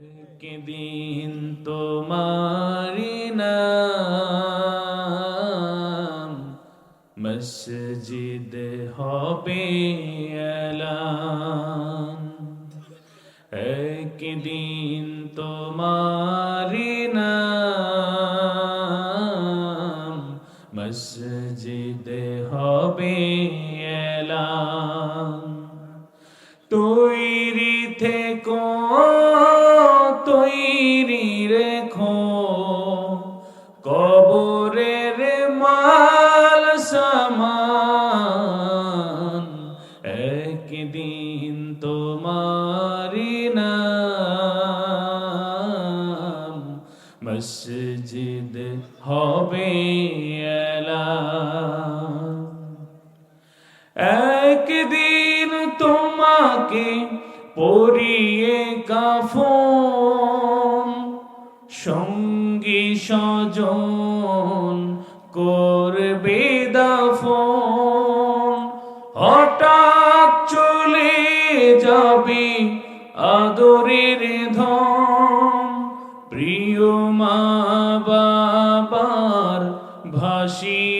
একদিন তোমারি নাম মসজিদ হবে এলান একদিন তোমারি নাম মসজিদ হবে এলান তৈরি তোমাকে পরিয়ে কাফন, সঙ্গী সজন করবে দাফন। হঠাৎ চলে যাবে আদরের ধন, প্রিয় মা বাবার ভাসি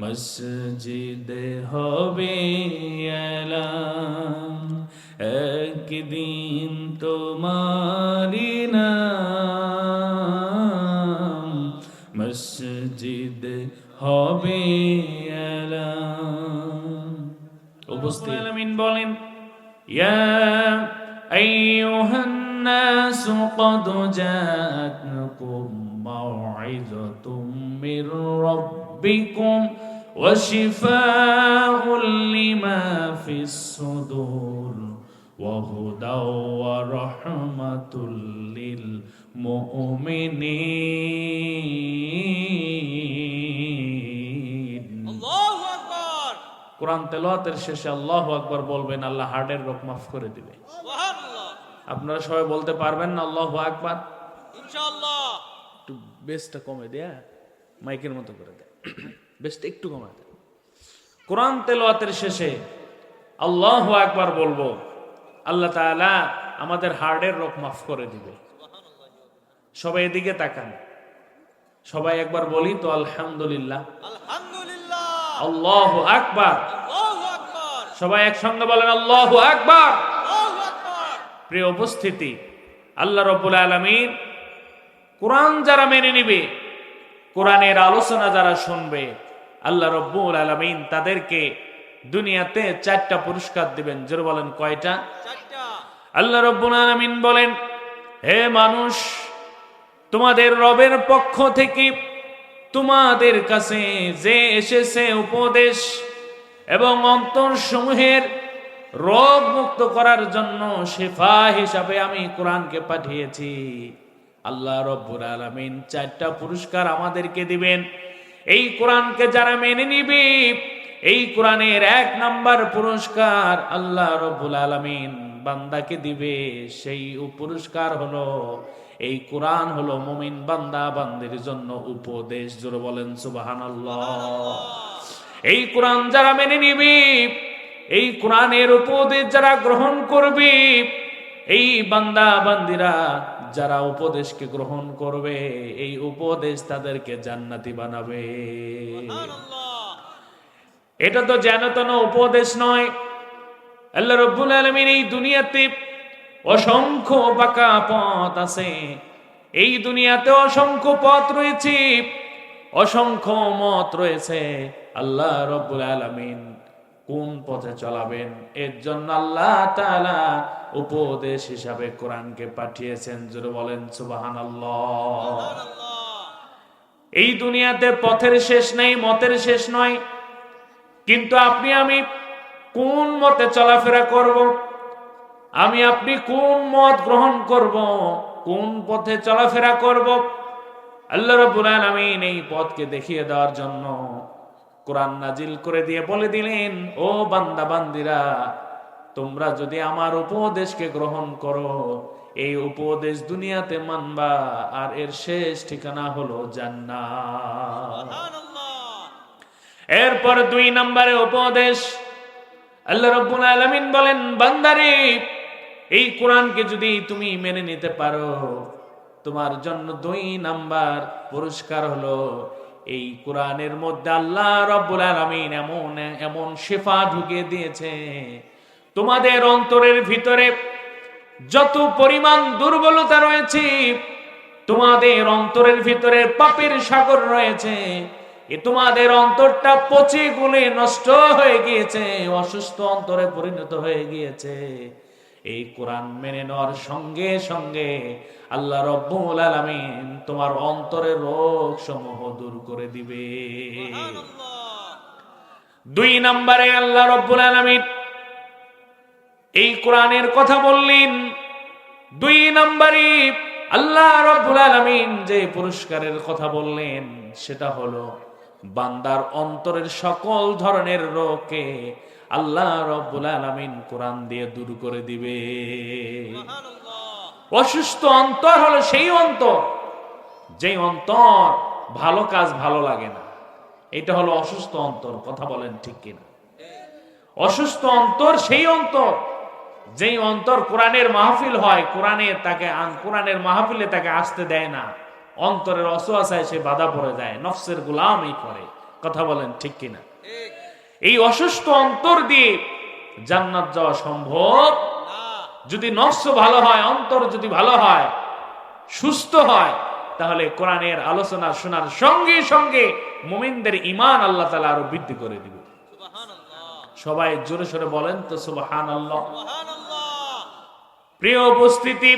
মসজিদ হবে এলাম একদিন তোমারি নাম মসজিদ হবে এলাম উপস্থিত আলামিন বলেন ইয়া আইয়ুহান الناس قد جاءتكم موعظة من ربكم وشفاء لما في الصدور وهدى ورحمة للمؤمنين আল্লাহু আকবার কোরআন তেলাওয়াতের শেষে আল্লাহ আকবার বলবেন আল্লাহ হার্টের রোগ মাফ করে দিবে সুবহানাল্লাহ আপনারা সবাই বলতে পারবেন না আল্লাহ আকবার ইনশাআল্লাহ একটু বেসটা কমে দেয়া মাইকের মতো করে দেয় বেসটা একটু কমে দেয় কোরআন তেলাওয়াতের শেষে আল্লাহ একবার বলব আল্লাহ তাআলা আমাদের হার্টের রোগ মাফ করে দিবে। সবাই এদিকে তাকান। সবাই একবার বলি তো আলহামদুলিল্লাহ। আল্লাহ আকবার। সবাই একসঙ্গে বলেন আল্লাহ আকবার। আল্লাহু আকবার। প্রিয় উপস্থিতি আল্লাহ রব্বুল আলমীর কোরআন যারা মেনে নিবে কোরআনের আলোচনা যারা শুনবে আল্লাহ রব্বুল আলমিন তাদেরকে দুনিয়াতে চারটা পুরস্কার দিবেন। জোর বলেন কয়টা? আল্লাহ রব্বুল আলমিন বলেন হে মানুষ তোমাদের রবের পক্ষ থেকে তোমাদের কাছে যে এসেছে উপদেশ এবং অন্তরসমূহের রোগ মুক্ত করার জন্য শেফা হিসাবে আমি কোরআনকে পাঠিয়েছি। আল্লাহ রব্বুল আলমিন চারটা পুরস্কার আমাদেরকে দিবেন। এই কোরআনকে যারা মেনে নিবে, এই কোরআনের এক নাম্বার পুরস্কার আল্লাহ রব্বুল আলমিন বান্দাকে দিবে। সেই পুরস্কার হলো, এই কোরআন হলো মুমিন বান্দা বান্দির জন্য উপদেশ। জোরে বলেন সুবাহান এই কোরআন যারা মেনে নিবি, এই কোরআনের উপদেশ যারা গ্রহণ করবি এই বান্দা বান্দিরা যারা উপদেশকে গ্রহণ করবে এই উপদেশ তাদেরকে জান্নাতি বানাবে। এটা তো জানতন উপদেশ নয়। আল্লাহ রব্বুল আলমিন এই দুনিয়াতে অসংখ্য বাঁকা পথ আছে। এই দুনিয়াতে অসংখ্য পথ রয়েছে অসংখ্য মত রয়েছে। আল্লাহ রব্বুল আলমিন কোন পথে চলাবেন? এর জন্য আল্লাহ তাআলা উপদেশ হিসাবে কোরআনকে পাঠিয়েছেন। জোরে বলেন, সুবহানাল্লাহ। এই দুনিয়াতে পথের শেষ নেই, মতের শেষ নয়। কিন্তু আপনি, আমি কোন মতে চলাফেরা করব? আমি, আপনি কোন মত গ্রহণ করব? কোন পথে চলাফেরা করব? আল্লাহ রাব্বুল আলামিন এই পথকে দেখিয়ে দেওয়ার জন্য কোরআন নাজিল করে দিয়ে বলে দিলেন, ও বান্দা, বান্দিরা তোমরা যদি আমার উপদেশকে গ্রহণ করো এই উপদেশ দুনিয়াতে মানবা আর এর শেষ ঠিকানা হলো জান্নাত। এরপর দুই নম্বরে উপদেশ আল্লাহ রব্বুল আলামিন বলেন বান্দারে এই কোরআনকে যদি তুমি মেনে নিতে পারো তোমার জন্য দুই নাম্বার পুরস্কার হলো এই কোরআনের মধ্যে আল্লাহ রব্বুল আলামিন এমন এমন শেফা ঢুকিয়ে দিয়েছে তোমাদের অন্তরের ভিতরে যত পরিমাণ দুর্বলতা রয়েছে তোমাদের অন্তরের ভিতরে পাপের সাগর রয়েছে। এ তোমাদের অন্তরটা পচে গুলে নষ্ট হয়ে গিয়েছে অসুস্থ অন্তরে পরিণত হয়ে গিয়েছে। এই কোরআন মেনে নেওয়ার সঙ্গে সঙ্গে আল্লাহ রব্বুল আলামিন তোমার অন্তরের রোগ সমূহ দূর করে দিবে। দুই নম্বরে আল্লাহ রব্বুল আলামিন এই কোরআনের কথা বললেন। দুই নম্বরে আল্লাহ রব্বুল আলামিন যে পুরস্কারের কথা বললেন সেটা হলো বান্দার অন্তরের সকল ধরনের রোগকে আল্লাহ রব্বুল আলামিন কোরআন দিয়ে দূর করে দিবে। অসুস্থ অন্তর হলো সেই অন্তর যে অন্তর ভালো কাজ ভালো লাগে না। এটা হলো অসুস্থ অন্তর কথা বলেন ঠিক কিনা? অসুস্থ অন্তর সেই অন্তর যেই অন্তর কোরআনের মাহফিল হয় কোরআনে তাকে কোরআনের মাহফিলে তাকে আসতে দেয় না। অন্তরের অসুয়াশায় সে বাধা পড়ে যায় নফসের গোলামই করে। কথা বলেন ঠিক কিনা? এই অসুস্থ অন্তর দিয়ে জান্নাত যাওয়া সম্ভব? যদি নফস ভালো হয় অন্তর যদি ভালো হয় সুস্থ হয় তাহলে কোরআনের আলোচনা শোনার সঙ্গে সঙ্গে মুমিনদের ইমান আল্লাহ তালা আরও বৃদ্ধি করে দিবে। সবাই জোরে সোরে বলেন তো সুবহান আল্লাহ প্রিয় উপস্থিতি,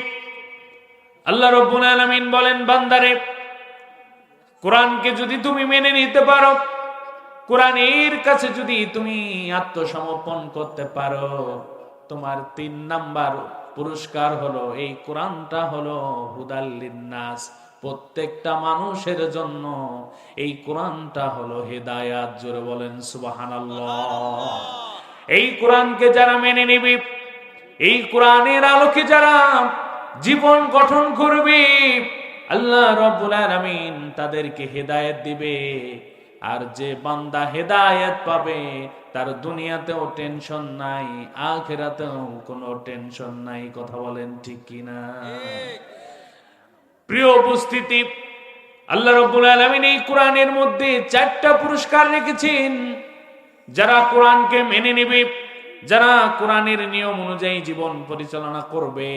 আল্লাহ রব্বুল আলামিন বলেন, বান্দারে, কোরআনকে যদি তুমি মেনে নিতে পারো, কোরআনের কাছে যদি তুমি আত্মসমর্পণ করতে পারো, তোমার তিন নাম্বার পুরস্কার হলো, এই কোরআনটা হলো হুদাল্লিন্নাস প্রত্যেকটা মানুষের জন্য এই কোরআনটা হলো হেদায়াত। জোরে বলেন, সুবহানাল্লাহ। এই কোরআনকে যারা মেনে নিবি এই কোরআনের আলোকে যারা জীবন গঠন করবে, আল্লাহ রব্বুল আলামিন তাদেরকে হেদায়েত দিবে। আর যে বান্দা হেদায়েত পাবে, তার দুনিয়াতেও টেনশন নাই, আখেরাতেও কোনো টেনশন নাই, কথা বলেন ঠিক কিনা? প্রিয় উপস্থিতি, আল্লাহ রব্বুল আলামিন এই কোরআনের মধ্যে চারটা পুরস্কার রেখেছেন। যারা কোরআনকে মেনে নেবে যারা কোরআনের নিয়ম অনুযায়ী জীবন পরিচালনা করবে,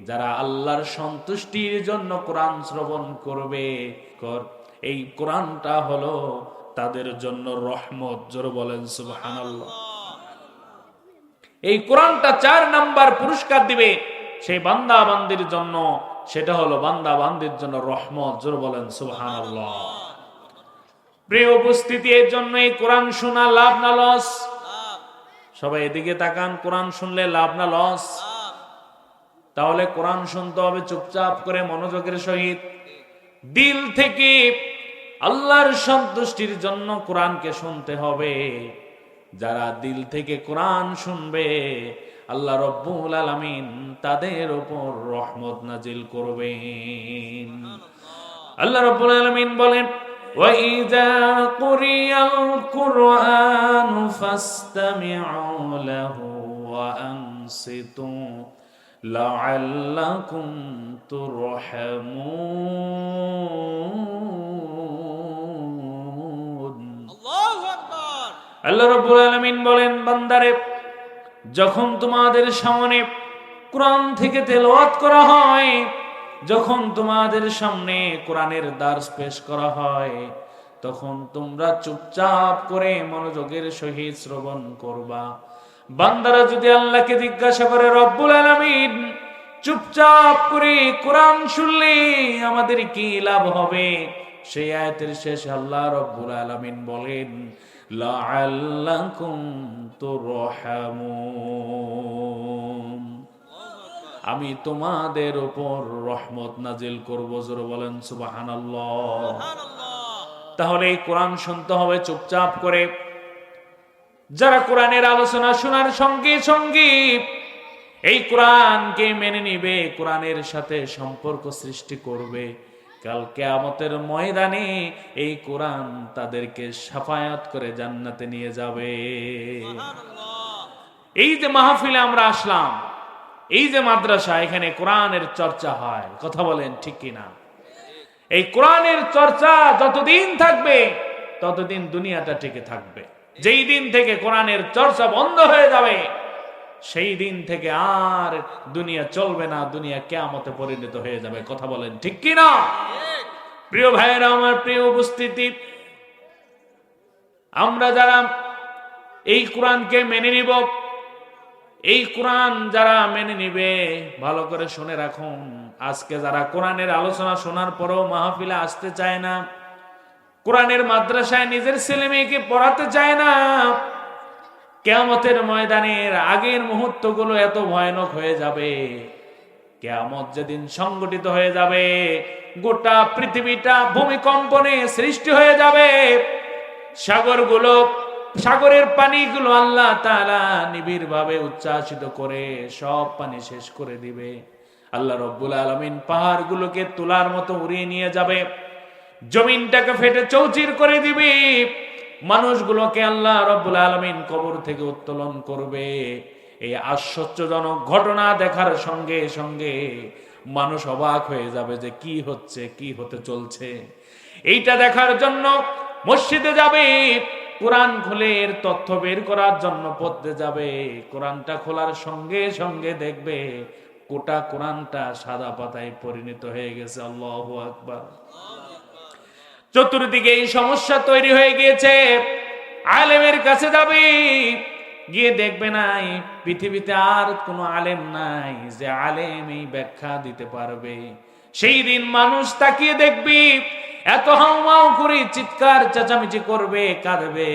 যারা আল্লাহর সন্তুষ্টির জন্য কোরআন শ্রবণ করবে, কর এই কোরআনটা হলো তাদের জন্য রহমত, জোর বলেন সুবহানাল্লাহ। এই কোরআনটা চার নাম্বার পুরস্কার দিবে সেই বান্দা বান্দির জন্য, সেটা হলো বান্দা বান্দির জন্য রহমত, জোর বলেন সুবহানাল্লাহ। প্রিয় উপস্থিতি, এর জন্য এই কোরআন শোনা লাভ না লস? সবাই এদিকে তাকান কোরআন শুনলে লাভ না লস? তাহলে কোরআন শুনতে হবে চুপচাপ করে মনোযোগের সহিত। দিল থেকে আল্লাহর সন্তুষ্টির জন্য কোরআনকে শুনতে হবে। যারা দিল থেকে কোরআন শুনবে আল্লাহ রব্বুল আলামিন তাদের উপর রহমত নাজিল করবেন। আল্লাহ রব্বুল আলামিন বলেন وَإِذَا قُرِئَ الْقُرْآنُ فَاسْتَمِعُوا لَهُ وَأَنصِتُوا لَعَلَّكُمْ تُرْحَمُونَ আল্লাহু আকবার আল্লাহ রব্বুল আলামিন বলেন বান্দারে যখন তোমাদের সামনে কোরআন থেকে তেলাওয়াত করা হয় যখন তোমাদের সামনে কোরআনের দার্স পেশ করা হয়, তখন তোমরা চুপচাপ করে মনোযোগের সহিত শ্রবণ করবা। বান্দারা যদি আল্লাহকে জিজ্ঞাসা করে, রব্বুল আলমিন, চুপচাপ করে কোরআন শুনলে আমাদের কি লাভ হবে? সেই আয়াতের শেষ আল্লাহ রব্বুল আলামিন বলেন, লাআল্লাকুম তুরহামুন। আমি তোমাদের উপর রহমত নাজিল করব জোরে বলেন সুবহানাল্লাহ। তাহলে এই কোরআন শুনতে হবে চুপচাপ করে। যারা কোরআনের আলোচনা শোনার সঙ্গে সঙ্গে এই কোরআনকে মেনে নিবে কোরআনের সাথে সম্পর্ক সৃষ্টি করবে কাল কেয়ামতের ময়দানে এই কোরআন তাদেরকে সাফায়াত করে জান্নাতে নিয়ে যাবে। এই যে মাহফিলে আমরা আসলাম এই যে মাদ্রাসা, এখানে কোরআনের চর্চা হয়। কথা বলেন ঠিক কিনা? এই কোরআনের চর্চা যতদিন থাকবে, ততদিন দুনিয়াটা টিকে থাকবে। যেই দিন থেকে কোরআনের চর্চা বন্ধ হয়ে যাবে, সেই দিন থেকে আর দুনিয়া চলবে না, দুনিয়া কেয়ামতে পরিণত হয়ে যাবে। কথা বলেন ঠিক কিনা? প্রিয় ভাইয়েরা, আমার প্রিয় উপস্থিতি, আমরা যারা এই কোরআনকে মেনে নিব এই কোরআন যারা মেনে নিবে, ভালো করে শুনে রাখুন। আজকে যারা কোরআনের আলোচনা শোনার পরেও মাহফিলে আসতে চায় না, কোরআনের মাদ্রাসায় নিজের ছেলে মেয়েকে পড়াতে চায় না, কেয়ামতের ময়দানের আগের মুহূর্তগুলো এত ভয়ানক হয়ে যাবে। কেয়ামত যেদিন সংগঠিত হয়ে যাবে, গোটা পৃথিবীটা ভূমিকম্পনে সৃষ্টি হয়ে যাবে। সাগর সাগরগুলো সাগরের পানিগুলো আল্লাহ তাআলা নিবিড় ভাবে উচ্ছ্বাসিত করে সব পানি শেষ করে দিবে। আল্লাহ রব্বুল আলমিন পাহাড়গুলোকে তোলার মতো উড়িয়ে নিয়ে যাবে। জমিনটাকে ফেটে চৌচির করে দিবে। মানুষগুলোকে আল্লাহ রব্বুল আলমিন কবর থেকে উত্তোলন করবে। এই আশ্চর্যজনক ঘটনা দেখার সঙ্গে সঙ্গে মানুষ অবাক হয়ে যাবে যে কি হচ্ছে, কি হতে চলছে। এইটা দেখার জন্য মসজিদে যাবে। কোরআন খুলে এর তথ্য বের করার জন্য পড়তে যাবে। কোরআনটা খোলার সঙ্গে সঙ্গে দেখবে গোটা কোরআনটা সাদা পাতায় পরিণত হয়ে গেছে। আল্লাহ আকবার। চতুর্দিকে এই সমস্যা তৈরি হয়ে গিয়েছে। আলেমের কাছে যাবে, গিয়ে দেখবে নাই, পৃথিবীতে আর কোনো আলেম নাই যে আলেম এই ব্যাখ্যা দিতে পারবে। সেই দিন মানুষ তাকিয়ে দেখবি এত হাউমাউ করে চিৎকার চেঁচামেচি করবে, কাঁদবে।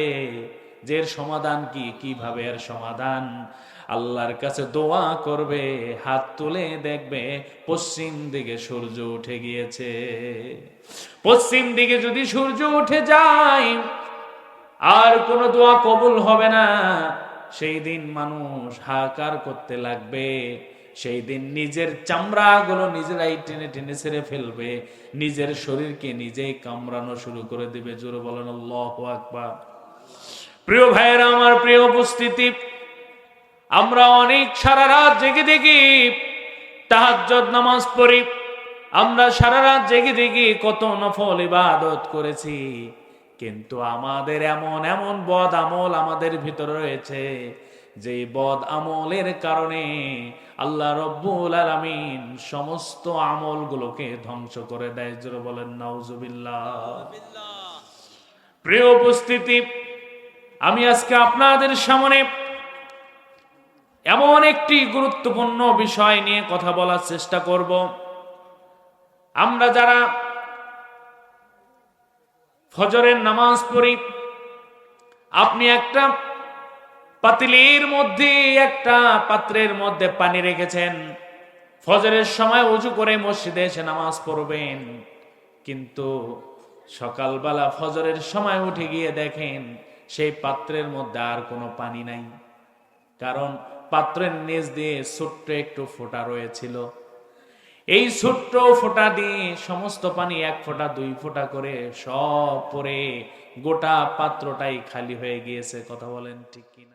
যে সমাধান কি? কীভাবে এর সমাধান? আল্লাহর কাছে দোয়া করবে, হাত তুলে দেখবে, পশ্চিম দিকে সূর্য উঠে গিয়েছে। পশ্চিম দিকে যদি সূর্য উঠে যায়, আর কোনো দোয়া কবুল হবে না। সেই দিন মানুষ হাহাকার করতে লাগবে। সেই দিন নিজের চামড়াগুলো নিজেরাই টেনে টেনে ছেড়ে ফেলবে। নিজের শরীরকে নিজেই কামড়ানো শুরু করে দিবে। জোরে বলেন আকবার। প্রিয় ভাইয়েরা, আমার প্রিয় উপস্থিতি, আমরা অনেক সারা রাত জেগে দেখি, তাহাজ্জুদ নামাজ পড়ি। আমরা সারা রাত জেগে দেখি কত নফল ইবাদত করেছি। কিন্তু আমাদের এমন এমন বদ আমল আমাদের ভিতরে রয়েছে। যে বদ আমলের কারণে আল্লাহ রব্বুল আলামিন সমস্ত আমলগুলোকে ধ্বংস করে দেয়। জোরে বলেন, নাউজুবিল্লাহ। প্রিয় উপস্থিতি, আমি আজকে আপনাদের সামনে এমন একটি গুরুত্বপূর্ণ বিষয় নিয়ে কথা বলার চেষ্টা করব। আমরা যারা ফজরের নামাজ পড়ি, আপনি একটা পাতিলের মধ্যে, একটা পাত্রের মধ্যে পানি রেখেছেন। ফজরের সময় উজু করে মসজিদে এসে নামাজ পড়বেন। কিন্তু সকালবেলা ফজরের সময় উঠে গিয়ে দেখেন, সেই পাত্রের মধ্যে আর কোনো পানি নাই। কারণ পাত্রের নিচ দিয়ে ছোট্ট একটু ফোঁটা রয়েছিল। এই ছোট্ট ফোঁটা দিয়ে সমস্ত পানি এক ফোঁটা, দুই ফোঁটা করে সব পরে গোটা পাত্রটাই খালি হয়ে গিয়েছে। কথা বলেন ঠিক কিনা?